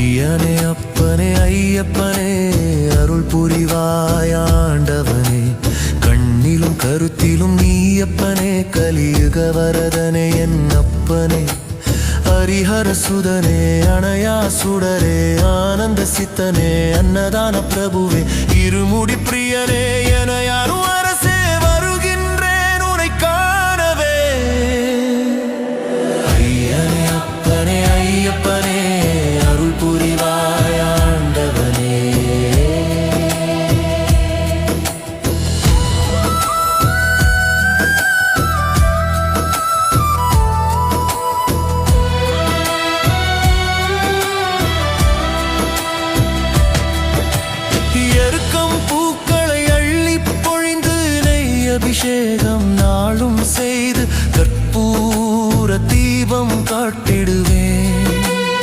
ஐயனே அப்பனே ஐயப்பனே அருள் புரிவாயாண்டவனே. கண்ணிலும் கருத்திலும் நீயப்பனே கலியுக வரதனே என் அப்பனே. ஹரிஹர சுதனே அணையா சுடரே ஆனந்த சித்தனே அன்னதான பிரபுவே இருமுடி பிரியனே அபிஷேகம் நாளும் செய்து கற்பூர தீபம் காட்டிடு.